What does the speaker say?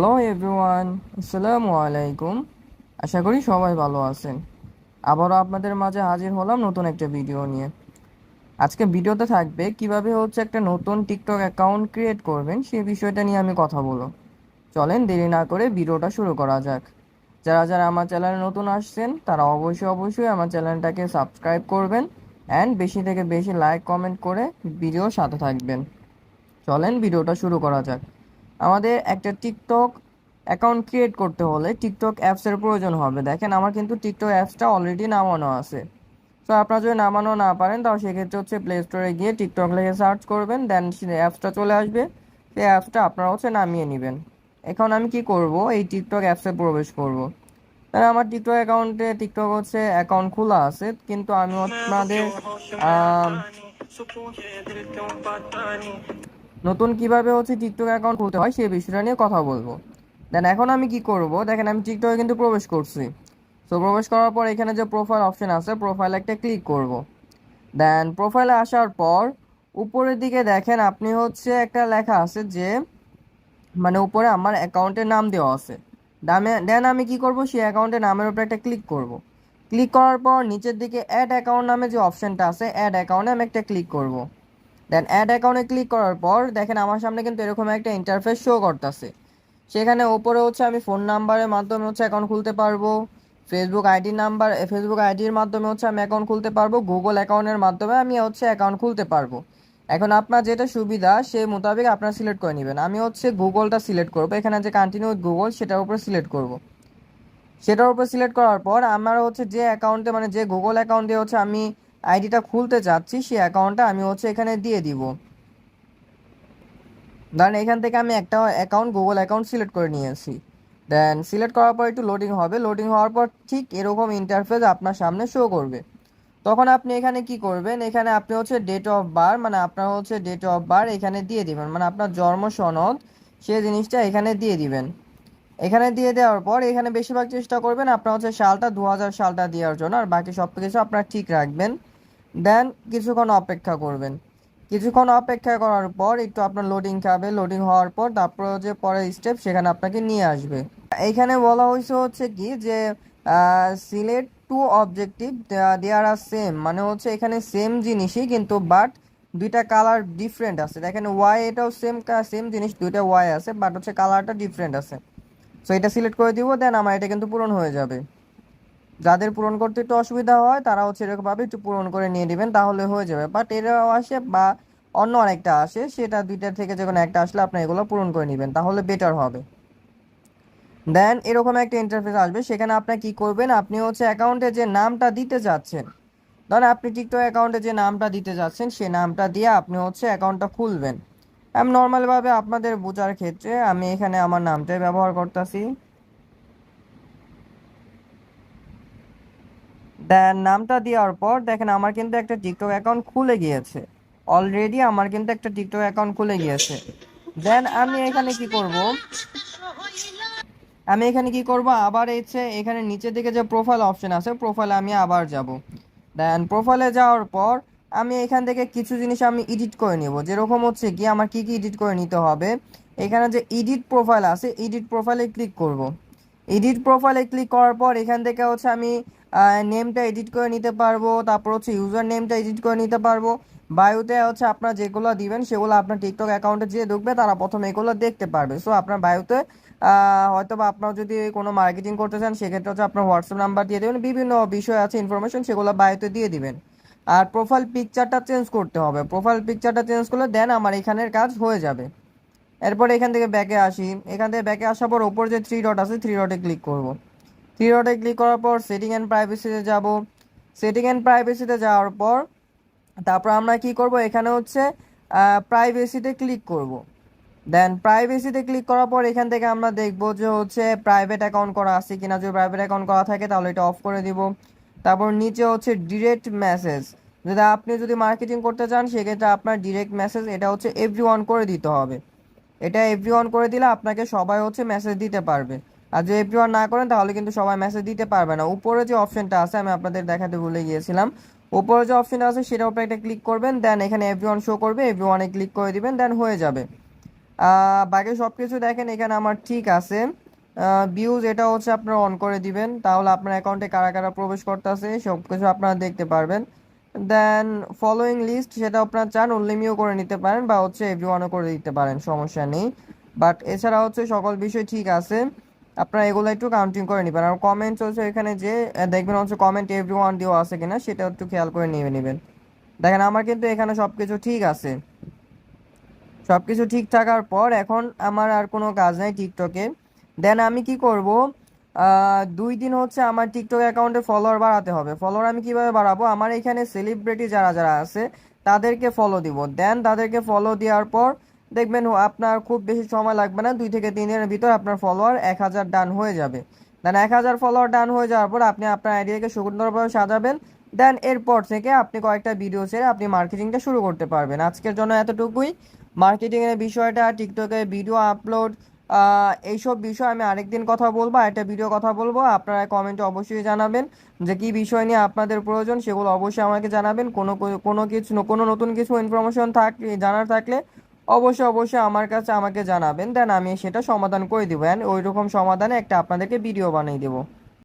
Hello everyone আসসালামু আলাইকুম আশা করি সবাই ভালো আছেন। আবারও আপনাদের মাঝে হাজির হলাম নতুন একটা ভিডিও নিয়ে। আজকে ভিডিওতে থাকবে কীভাবে হচ্ছে একটা নতুন টিকটক অ্যাকাউন্ট ক্রিয়েট করবেন সেই বিষয়টা নিয়ে আমি কথা বলব। চলেন দেরি না করে ভিডিওটা শুরু করা যাক। যারা যারা আমার চ্যানেলে নতুন আসছেন, তারা অবশ্যই অবশ্যই আমার চ্যানেলটাকে সাবস্ক্রাইব করবেন অ্যান্ড বেশি থেকে বেশি লাইক কমেন্ট করে ভিডিওর সাথে থাকবেন। চলেন ভিডিওটা শুরু করা যাক। আমাদের একটা টিকটক অ্যাকাউন্ট ক্রিয়েট করতে হলে টিকটক অ্যাপসের প্রয়োজন হবে। দেখেন আমার কিন্তু টিকটক অ্যাপসটা অলরেডি নামানো আছে। তো আপনারা যদি নামানো না পারেন তাও সেক্ষেত্রে হচ্ছে প্লে স্টোরে গিয়ে টিকটক লিখে সার্চ করবেন দেন অ্যাপসটা চলে আসবে। সেই অ্যাপসটা আপনারা হচ্ছে নামিয়ে নেবেন। এখন আমি কি করব? এই টিকটক অ্যাপসে প্রবেশ করব। তাহলে আমার টিকটক অ্যাকাউন্টে টিকটক হচ্ছে অ্যাকাউন্ট খোলা আছে কিন্তু আমি আপনাদের নতুন কীভাবে হচ্ছে টিকটক অ্যাকাউন্ট খুলতে হয় সেই বিষয়টা নিয়ে কথা বলব। দেন এখন আমি কি করব? দেখেন আমি টিকটকে কিন্তু প্রবেশ করছি। তো প্রবেশ করার পর এখানে যে প্রোফাইল অপশন আছে প্রোফাইলে একটা ক্লিক করব। দেন প্রোফাইলে আসার পর উপরের দিকে দেখেন আপনি হচ্ছে একটা লেখা আছে যে মানে উপরে আমার অ্যাকাউন্টের নাম দেওয়া আছে। দামে দেন আমি কি করব? সেই অ্যাকাউন্টের নামের উপরে একটা ক্লিক করব। ক্লিক করার পর নিচের দিকে অ্যাড অ্যাকাউন্ট নামে যে অপশনটা আছে অ্যাড অ্যাকাউন্টে আমি একটা ক্লিক করব। দেন অ্যাড অ্যাকাউন্টে ক্লিক করার পর দেখেন আমার সামনে কিন্তু এরকম একটা ইন্টারফেস শো করতেছে। সেখানে ওপরে হচ্ছে আমি ফোন নাম্বারের মাধ্যমে হচ্ছে অ্যাকাউন্ট খুলতে পারব ফেসবুক আইডি নাম্বার ফেসবুক আইডির মাধ্যমে হচ্ছে আমি অ্যাকাউন্ট খুলতে পারব গুগল অ্যাকাউন্টের মাধ্যমে আমি হচ্ছে অ্যাকাউন্ট খুলতে পারব। এখন আপনার যেটা সুবিধা সেই মোতাবেক আপনার সিলেক্ট করে নেবেন। আমি হচ্ছে গুগলটা সিলেক্ট করব, এখানে যে কন্টিনিউ গুগল সেটার উপরে সিলেক্ট করব। সেটার উপর সিলেক্ট করার পর আমার হচ্ছে যে অ্যাকাউন্টে মানে যে গুগল অ্যাকাউন্ট হচ্ছে আমি আইডিটা খুলতে চাচ্ছি, সেই অ্যাকাউন্টটা আমি হচ্ছে এখানে দিয়ে দিব। ধরেন এখান থেকে আমি একটা অ্যাকাউন্ট গুগল অ্যাকাউন্ট সিলেক্ট করে নিয়েছি। দেন সিলেক্ট করার পর একটু লোডিং হবে। লোডিং হওয়ার পর ঠিক এরকম ইন্টারফেস আপনার সামনে শো করবে। তখন আপনি এখানে কি করবেন? এখানে আপনি হচ্ছে ডেট অফ বার মানে আপনার হচ্ছে ডেট অফ বার এখানে দিয়ে দিবেন। মানে আপনার জন্ম সনদ, সে জিনিসটা এখানে দিয়ে দিবেন। এখানে দিয়ে দেওয়ার পর এখানে বেশিরভাগ চেষ্টা করবেন আপনার হচ্ছে সালটা দু হাজার সালটা দেওয়ার জন্য। আর বাকি সব কিছু আপনার ঠিক রাখবেন। দেন কিছুক্ষণ অপেক্ষা করবেন। কিছুক্ষণ অপেক্ষা করার পর একটু আপনার লোডিং খাবে। লোডিং হওয়ার পর তারপর যে পরের স্টেপ সেখানে আপনাকে নিয়ে আসবে। এইখানে বলা হয়েছে হচ্ছে কি যে select two objective there are same মানে হচ্ছে এখানে সেম জিনিসই কিন্তু বাট দুইটা কালার ডিফারেন্ট আছে। দেখেন ওয়াই এটাও সেম সেম জিনিস, দুইটা ওয়াই আছে বাট হচ্ছে কালারটা ডিফারেন্ট আছে। সো এটা সিলেক্ট করে দিব দেন আমার এটা কিন্তু পূরণ হয়ে যাবে। যাদের পূরণ করতে একটু অসুবিধা হয়, তারা হচ্ছে একটু পূরণ করে নিয়ে নেবেন, তাহলে হয়ে যাবে। বাট এরাও আসে বা অন্য আরেকটা আসে, সেটা দুইটার থেকে যে কোনো একটা আসলে আপনি এগুলো পূরণ করে নেবেন, তাহলে বেটার হবে। দেন এরকম একটা ইন্টারফেস আসবে, সেখানে আপনি কি করবেন, আপনি হচ্ছে অ্যাকাউন্টে যে নামটা দিতে যাচ্ছেন, ধরেন আপনি টিকটক অ্যাকাউন্টে যে নামটা দিতে যাচ্ছেন সেই নামটা দিয়ে আপনি হচ্ছে অ্যাকাউন্টটা খুলবেন। আমি নর্মালভাবে আপনাদের বোঝার ক্ষেত্রে আমি এখানে আমার নামটাই ব্যবহার করতেছি। দেন নামটা দেওয়ার পর দেখেন আমার কিন্তু একটা টিকটক অ্যাকাউন্ট খুলে গিয়েছে। অলরেডি আমার কিন্তু একটা টিকটক অ্যাকাউন্ট খুলে গিয়েছে। দেন আমি এখানে কি করব? আমি এখানে কি করব? আবার এসে এখানে নিচের দিকে যে প্রোফাইল অপশন আছে প্রোফাইলে আমি আবার যাব। দেন প্রোফাইলে যাওয়ার পর আমি এখান থেকে কিছু জিনিস আমি এডিট করে নেব। যেরকম হচ্ছে কি, আমার কি কি এডিট করে নিতে হবে? এখানে যে এডিট প্রোফাইল আছে এডিট প্রোফাইলে ক্লিক করব। এডিট প্রোফাইলে ক্লিক করার পর এখান থেকে হচ্ছে আমি নেমটা এডিট করে নিতে পারব, তারপর হচ্ছে ইউজার নেমটা এডিট করে নিতে পারব। বায়োতে হচ্ছে আপনার যেগুলো দিবেন, সেগুলো আপনার টিকটক অ্যাকাউন্টে যে ঢুকবে, তারা প্রথমে এগুলো দেখতে পারবে। সো আপনার বায়োতে হয়তো বা আপনার যদি কোনো মার্কেটিং করতে চান, সেক্ষেত্রে হচ্ছে আপনার হোয়াটসঅ্যাপ নাম্বার দিয়ে দেবেন, বিভিন্ন বিষয় আছে ইনফরমেশন সেগুলো বায়োতে দিয়ে দিবেন। আর প্রোফাইল পিকচারটা চেঞ্জ করতে হবে। প্রোফাইল পিকচারটা চেঞ্জ করলে দেন আমার এখানের কাজ হয়ে যাবে। এরপর এখান থেকে ব্যাকে আসি। এখান থেকে ব্যাকে আসার পর ওপর যে থ্রি ডট আছে থ্রি ডটে ক্লিক করব। থ্রি ক্লিক করার পর সেটিং অ্যান্ড প্রাইভেসিতে যাব। সেটিং অ্যান্ড প্রাইভেসিতে যাওয়ার পর তারপর আমরা কি করব? এখানে হচ্ছে প্রাইভেসিতে ক্লিক করব। দেন প্রাইভেসিতে ক্লিক করার পর এখান থেকে আমরা দেখব যে হচ্ছে প্রাইভেট অ্যাকাউন্ট করা আছে কিনা। যদি প্রাইভেট অ্যাকাউন্ট করা থাকে তাহলে এটা অফ করে দিব। তারপর নিচে হচ্ছে ডিরেক্ট মেসেজ যদি আপনি যদি মার্কেটিং করতে চান, সেক্ষেত্রে আপনার ডিরেক্ট মেসেজ এটা হচ্ছে এভরি করে দিতে হবে। এটা এভরি করে দিলে আপনাকে সবাই হচ্ছে মেসেজ দিতে পারবে। আর যদি এভরি ওয়ান না করেন, তাহলে কিন্তু সবাই মেসেজ দিতে পারবে না। উপরে যে অপশনটা আছে, আমি আপনাদের দেখাতে ভুলে গিয়েছিলাম। উপরে যে অপশনটা আছে, সেটার উপরে একটা ক্লিক করবেন দেন এখানে এভরি ওয়ান শো করবে এভরি ওয়ানে ক্লিক করে দিবেন দেন হয়ে যাবে। বাকি সব কিছু দেখেন, এখানে আমার ঠিক আছে। ভিউজ এটা হচ্ছে আপনারা অন করে দিবেন। তাহলে আপনার অ্যাকাউন্টে কারা কারা প্রবেশ করতেছে সব কিছু আপনারা দেখতে পারবেন। দেন ফলোয়িং লিস্ট সেটা আপনারা চান উল্লিমিও করে নিতে পারেন, বা হচ্ছে এভরিওয়ানও করে দিতে পারেন, সমস্যা নেই। বাট এছাড়া হচ্ছে সকল বিষয় ঠিক আছে। আপনারা এগুলো একটু কাউন্টিং করে নেবেন। আর কমেন্ট হচ্ছে এখানে যে দেখবেন হচ্ছে কমেন্ট এভরি ওয়ান দেওয়া আছে কিনা, সেটা একটু খেয়াল করে নিয়ে নেবেন। দেখেন, আমার কিন্তু এখানে সব কিছু ঠিক আছে। সব কিছু ঠিক থাকার পর এখন আমার আর কোনো কাজ নাই টিকটকে। দেন আমি কি করব? দুই দিন হচ্ছে আমার টিকটক অ্যাকাউন্টে ফলোয়ার বাড়াতে হবে। ফলোয়ার আমি কীভাবে বাড়াবো? আমার এখানে সেলিব্রিটি যারা যারা আছে, তাদেরকে ফলো দিব। দেন তাদেরকে ফলো দেওয়ার পর দেখবেন আপনার খুব বেশি সময় লাগবে না, দুই থেকে তিন দিনের ভিতর আপনার ফলোয়ার এক হাজার ডান হয়ে যাবে। দেন এক হাজার ফলোয়ার ডান হয়ে যাওয়ার পর আপনি আপনার আইডিয়াকে সুন্দরভাবে সাজাবেন। দেন এরপর থেকে আপনি কয়েকটা ভিডিও ছেড়ে আপনি মার্কেটিংটা শুরু করতে পারবেন। আজকের জন্য এতটুকুই। মার্কেটিংয়ের বিষয়টা টিকটকে ভিডিও আপলোড এইসব বিষয় আমি আরেকদিন কথা বলব একটা ভিডিও কথা বলব। আপনারা কমেন্টে অবশ্যই জানাবেন যে কী বিষয় নিয়ে আপনাদের প্রয়োজন, সেগুলো অবশ্যই আমাকে জানাবেন। কোনো কোনো কিছু, কোনো নতুন কিছু ইনফরমেশন থাকলে জানার থাকলে অবশ্যই অবশ্যই আমার কাছে আমাকে জানাবেন। দেন আমি সেটা সমাধান করে দেবো। অ্যান্ড ওইরকম সমাধানে একটা আপনাদেরকে ভিডিও বানিয়ে দেবো।